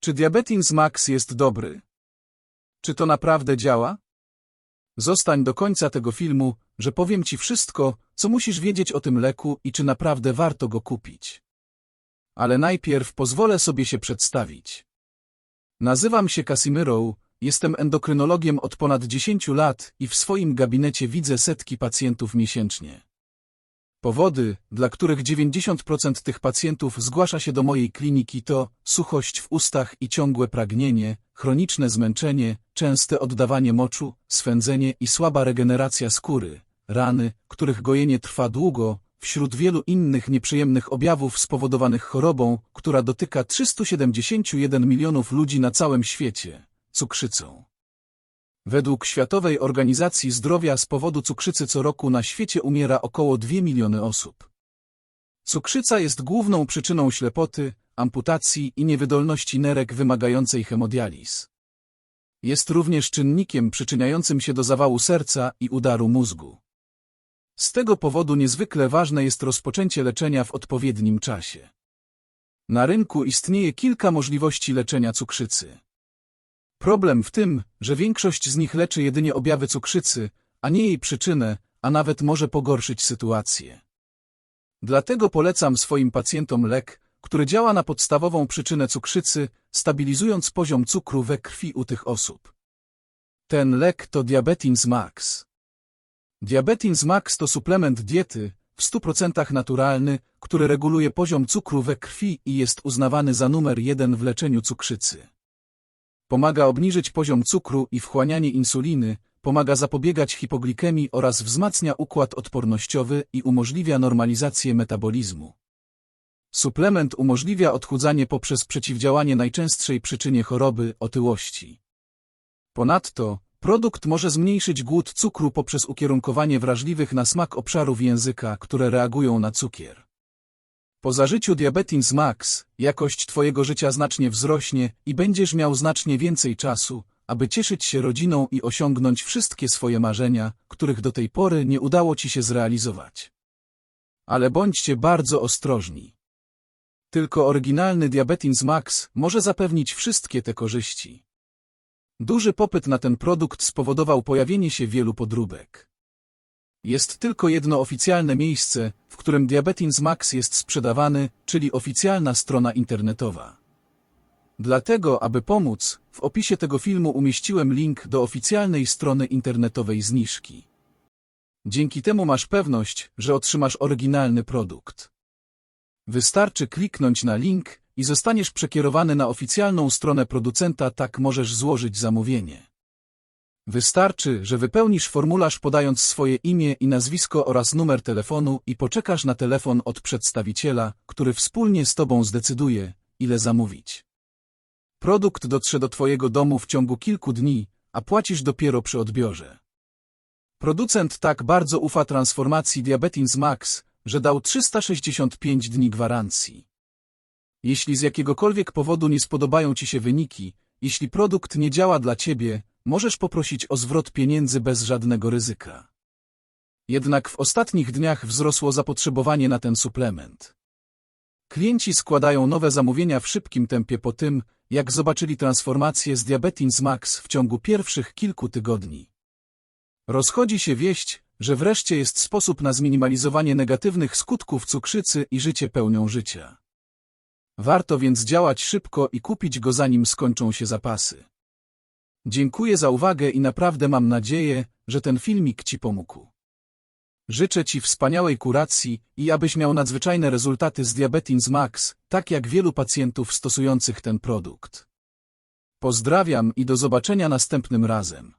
Czy Diabetins Max jest dobry? Czy to naprawdę działa? Zostań do końca tego filmu, że powiem Ci wszystko, co musisz wiedzieć o tym leku i czy naprawdę warto go kupić. Ale najpierw pozwolę sobie się przedstawić. Nazywam się Casimiro, jestem endokrynologiem od ponad 10 lat i w swoim gabinecie widzę setki pacjentów miesięcznie. Powody, dla których 90% tych pacjentów zgłasza się do mojej kliniki to suchość w ustach i ciągłe pragnienie, chroniczne zmęczenie, częste oddawanie moczu, swędzenie i słaba regeneracja skóry, rany, których gojenie trwa długo, wśród wielu innych nieprzyjemnych objawów spowodowanych chorobą, która dotyka 371 milionów ludzi na całym świecie, cukrzycą. Według Światowej Organizacji Zdrowia z powodu cukrzycy co roku na świecie umiera około 2 miliony osób. Cukrzyca jest główną przyczyną ślepoty, amputacji i niewydolności nerek wymagającej hemodializ. Jest również czynnikiem przyczyniającym się do zawału serca i udaru mózgu. Z tego powodu niezwykle ważne jest rozpoczęcie leczenia w odpowiednim czasie. Na rynku istnieje kilka możliwości leczenia cukrzycy. Problem w tym, że większość z nich leczy jedynie objawy cukrzycy, a nie jej przyczynę, a nawet może pogorszyć sytuację. Dlatego polecam swoim pacjentom lek, który działa na podstawową przyczynę cukrzycy, stabilizując poziom cukru we krwi u tych osób. Ten lek to Diabetins Max. Diabetins Max to suplement diety, w 100% naturalny, który reguluje poziom cukru we krwi i jest uznawany za numer jeden w leczeniu cukrzycy. Pomaga obniżyć poziom cukru i wchłanianie insuliny, pomaga zapobiegać hipoglikemii oraz wzmacnia układ odpornościowy i umożliwia normalizację metabolizmu. Suplement umożliwia odchudzanie poprzez przeciwdziałanie najczęstszej przyczynie choroby otyłości. Ponadto, produkt może zmniejszyć głód cukru poprzez ukierunkowanie wrażliwych na smak obszarów języka, które reagują na cukier. Po zażyciu Diabetins Max, jakość Twojego życia znacznie wzrośnie i będziesz miał znacznie więcej czasu, aby cieszyć się rodziną i osiągnąć wszystkie swoje marzenia, których do tej pory nie udało Ci się zrealizować. Ale bądźcie bardzo ostrożni. Tylko oryginalny Diabetins Max może zapewnić wszystkie te korzyści. Duży popyt na ten produkt spowodował pojawienie się wielu podróbek. Jest tylko jedno oficjalne miejsce, w którym Diabetins Max jest sprzedawany, czyli oficjalna strona internetowa. Dlatego, aby pomóc, w opisie tego filmu umieściłem link do oficjalnej strony internetowej zniżki. Dzięki temu masz pewność, że otrzymasz oryginalny produkt. Wystarczy kliknąć na link i zostaniesz przekierowany na oficjalną stronę producenta, tak możesz złożyć zamówienie. Wystarczy, że wypełnisz formularz podając swoje imię i nazwisko oraz numer telefonu i poczekasz na telefon od przedstawiciela, który wspólnie z Tobą zdecyduje, ile zamówić. Produkt dotrze do Twojego domu w ciągu kilku dni, a płacisz dopiero przy odbiorze. Producent tak bardzo ufa transformacji Diabetins Max, że dał 365 dni gwarancji. Jeśli z jakiegokolwiek powodu nie spodobają Ci się wyniki, jeśli produkt nie działa dla Ciebie, możesz poprosić o zwrot pieniędzy bez żadnego ryzyka. Jednak w ostatnich dniach wzrosło zapotrzebowanie na ten suplement. Klienci składają nowe zamówienia w szybkim tempie po tym, jak zobaczyli transformację z Diabetins Max w ciągu pierwszych kilku tygodni. Rozchodzi się wieść, że wreszcie jest sposób na zminimalizowanie negatywnych skutków cukrzycy i życie pełnią życia. Warto więc działać szybko i kupić go zanim skończą się zapasy. Dziękuję za uwagę i naprawdę mam nadzieję, że ten filmik Ci pomógł. Życzę Ci wspaniałej kuracji i abyś miał nadzwyczajne rezultaty z Diabetins Max, tak jak wielu pacjentów stosujących ten produkt. Pozdrawiam i do zobaczenia następnym razem.